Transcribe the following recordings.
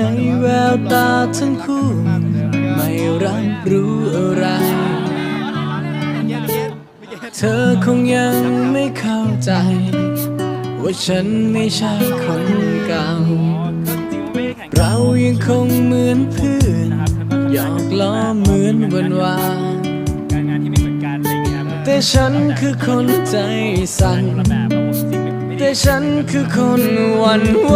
ในแววตาทั้งคู่ ไม่รับรู้อะไร เธอคงยังไม่เข้าใจ ว่าฉันไม่ใช่คนเก่า เรายังคงเหมือนเพื่อนหยอกล้อเหมือนวันวานแต่ฉันคือคนใจสั่นแต่ฉันคือคนหวันไหว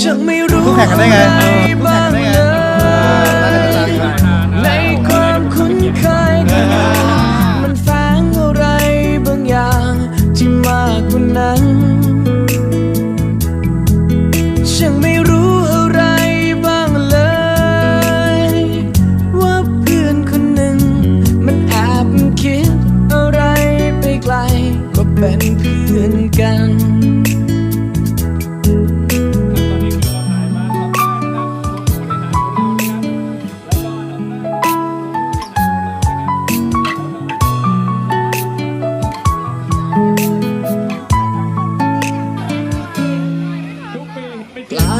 ฉันไม่รู้ แข่งกันได้ไง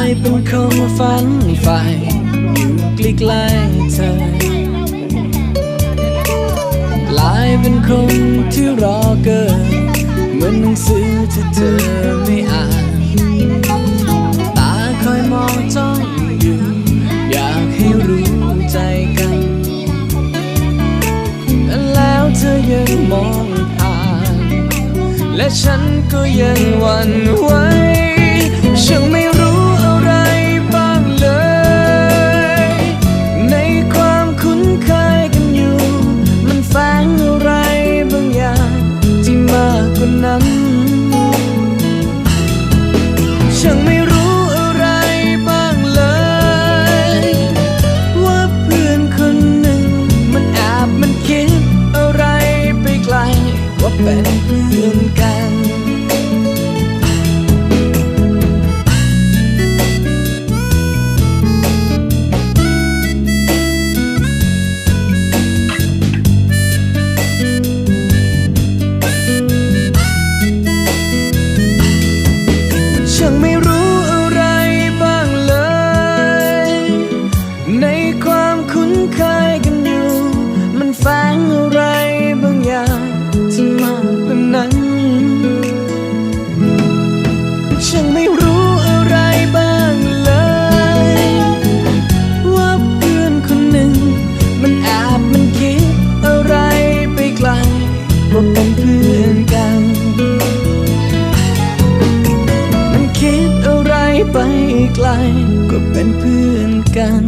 ายเป็นคนฝันใฝ่อยู่ใกล้ๆเธอ กลายเป็นคนที่รอเกินเหมือนหนังสือที่เธอไม่อ่าน ตาคอยมองจ้องอยู่ อยากให้รู้ใจกัน แล้วเธอยังมองผ่าน และฉันก็ยังหวั่นไหวฉันไมากกว่านั้น ฉันไม่รู้อะไรบ้างเลย ว่าเพื่อนคนหนึ่ง มันแอบมันคิดอะไรไปไกล ว่าเป็นเพื่อนกัน ไปไกลก็เป็นเพื่อนกัน